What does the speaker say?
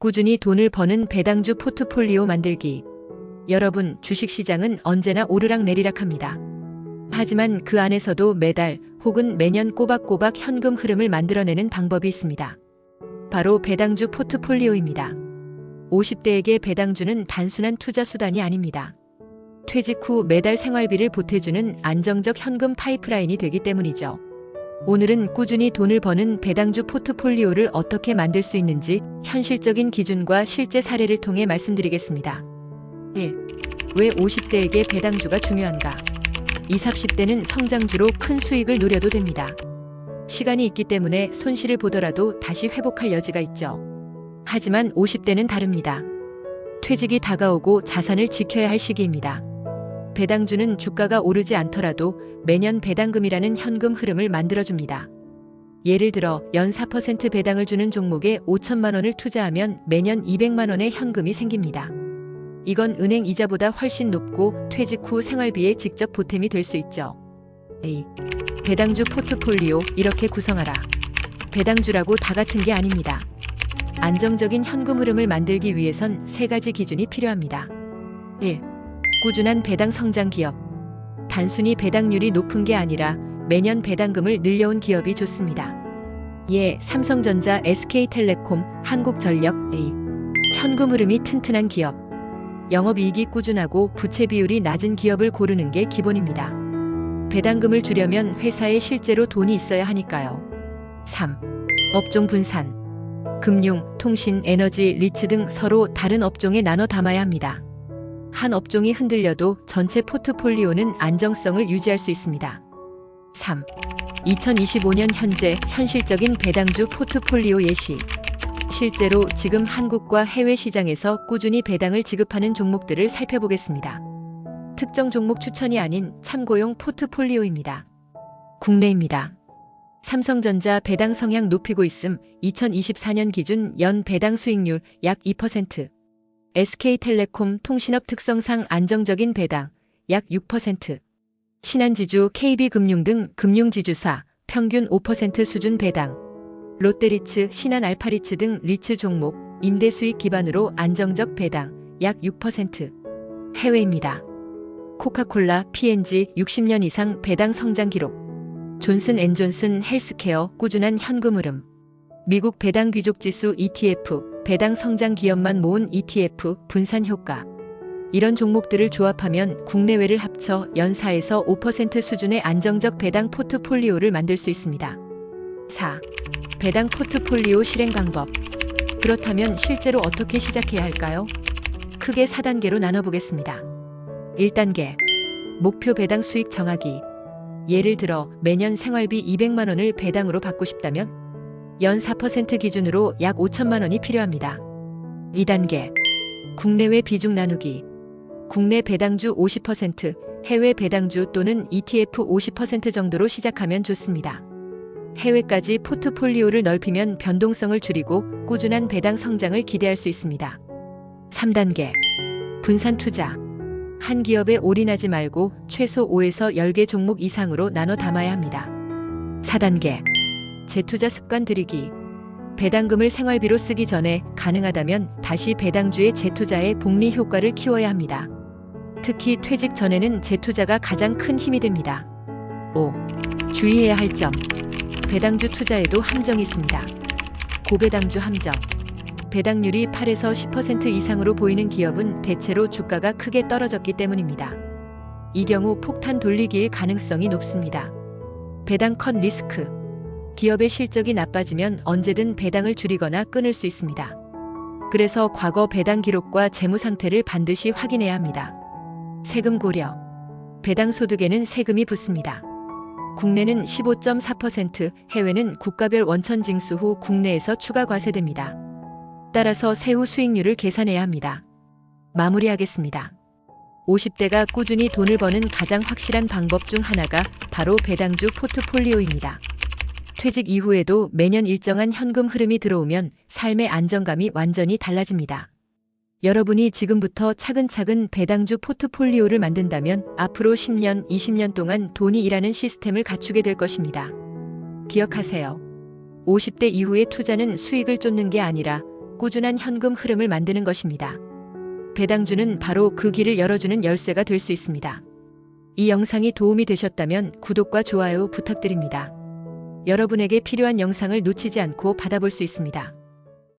꾸준히 돈을 버는 배당주 포트폴리오 만들기. 여러분, 주식시장은 언제나 오르락 내리락 합니다. 하지만 그 안에서도 매달 혹은 매년 꼬박꼬박 현금 흐름을 만들어내는 방법이 있습니다. 바로 배당주 포트폴리오입니다. 50대에게 배당주는 단순한 투자 수단이 아닙니다. 퇴직 후 매달 생활비를 보태주는 안정적 현금 파이프라인이 되기 때문이죠. 오늘은 꾸준히 돈을 버는 배당주 포트폴리오를 어떻게 만들 수 있는지 현실적인 기준과 실제 사례를 통해 말씀드리겠습니다. 1. 왜 50대에게 배당주가 중요한가? 20, 30대는 성장주로 큰 수익을 노려도 됩니다. 시간이 있기 때문에 손실을 보더라도 다시 회복할 여지가 있죠. 하지만 50대는 다릅니다. 퇴직이 다가오고 자산을 지켜야 할 시기입니다. 배당주는 주가가 오르지 않더라도 매년 배당금이라는 현금 흐름을 만들어줍니다. 예를 들어 연 4% 배당을 주는 종목에 5천만 원을 투자하면 매년 200만 원의 현금이 생깁니다. 이건 은행 이자보다 훨씬 높고 퇴직 후 생활비에 직접 보탬이 될 수 있죠. A. 배당주 포트폴리오 이렇게 구성하라. 배당주라고 다 같은 게 아닙니다. 안정적인 현금 흐름을 만들기 위해선 세 가지 기준이 필요합니다. 1. 꾸준한 배당 성장 기업. 단순히 배당률이 높은 게 아니라 매년 배당금을 늘려온 기업이 좋습니다. 예, 삼성전자, SK텔레콤, 한국전력, A. 현금 흐름이 튼튼한 기업. 영업이익이 꾸준하고 부채 비율이 낮은 기업을 고르는 게 기본입니다. 배당금을 주려면 회사에 실제로 돈이 있어야 하니까요. 3. 업종 분산. 금융, 통신, 에너지, 리츠 등 서로 다른 업종에 나눠 담아야 합니다. 한 업종이 흔들려도 전체 포트폴리오는 안정성을 유지할 수 있습니다. 3. 2025년 현재 현실적인 배당주 포트폴리오 예시. 실제로 지금 한국과 해외 시장에서 꾸준히 배당을 지급하는 종목들을 살펴보겠습니다. 특정 종목 추천이 아닌 참고용 포트폴리오입니다. 국내입니다. 삼성전자 배당 성향 높이고 있음 2024년 기준 연 배당 수익률 약 2%. SK텔레콤 통신업 특성상 안정적인 배당 약 6%. 신한지주 KB금융 등 금융지주사 평균 5% 수준 배당. 롯데리츠, 신한알파리츠 등 리츠 종목 임대 수익 기반으로 안정적 배당 약 6%. 해외입니다. 코카콜라, P&G 60년 이상 배당 성장 기록. 존슨 앤존슨 헬스케어 꾸준한 현금 흐름. 미국 배당 귀족 지수 ETF 배당 성장 기업만 모은 ETF 분산 효과. 이런 종목들을 조합하면 국내외를 합쳐 연 4에서 5% 수준의 안정적 배당 포트폴리오를 만들 수 있습니다. 4. 배당 포트폴리오 실행 방법. 그렇다면 실제로 어떻게 시작해야 할까요? 크게 4단계로 나눠보겠습니다. 1단계. 목표 배당 수익 정하기. 예를 들어 매년 생활비 200만 원을 배당으로 받고 싶다면 연 4% 기준으로 약 5천만 원이 필요합니다. 2단계. 국내외 비중 나누기. 국내 배당주 50%, 해외 배당주 또는 ETF 50% 정도로 시작하면 좋습니다. 해외까지 포트폴리오를 넓히면 변동성을 줄이고 꾸준한 배당 성장을 기대할 수 있습니다. 3단계. 분산 투자. 한 기업에 올인하지 말고 최소 5에서 10개 종목 이상으로 나눠 담아야 합니다. 4단계. 재투자 습관 들이기. 배당금을 생활비로 쓰기 전에 가능하다면 다시 배당주의 재투자의 복리 효과를 키워야 합니다. 특히 퇴직 전에는 재투자가 가장 큰 힘이 됩니다. 5. 주의해야 할 점. 배당주 투자에도 함정이 있습니다. 고배당주 함정. 배당률이 8에서 10% 이상으로 보이는 기업은 대체로 주가가 크게 떨어졌기 때문입니다. 이 경우 폭탄 돌리기일 가능성이 높습니다. 배당 컷 리스크. 기업의 실적이 나빠지면 언제든 배당을 줄이거나 끊을 수 있습니다. 그래서 과거 배당 기록과 재무 상태를 반드시 확인해야 합니다. 세금 고려. 배당 소득에는 세금이 붙습니다. 국내는 15.4%, 해외는 국가별 원천 징수 후 국내에서 추가 과세됩니다. 따라서 세후 수익률을 계산해야 합니다. 마무리하겠습니다. 50대가 꾸준히 돈을 버는 가장 확실한 방법 중 하나가 바로 배당주 포트폴리오입니다. 퇴직 이후에도 매년 일정한 현금 흐름이 들어오면 삶의 안정감이 완전히 달라집니다. 여러분이 지금부터 차근차근 배당주 포트폴리오를 만든다면 앞으로 10년, 20년 동안 돈이 일하는 시스템을 갖추게 될 것입니다. 기억하세요. 50대 이후의 투자는 수익을 쫓는 게 아니라 꾸준한 현금 흐름을 만드는 것입니다. 배당주는 바로 그 길을 열어주는 열쇠가 될 수 있습니다. 이 영상이 도움이 되셨다면 구독과 좋아요 부탁드립니다. 여러분에게 필요한 영상을 놓치지 않고 받아볼 수 있습니다.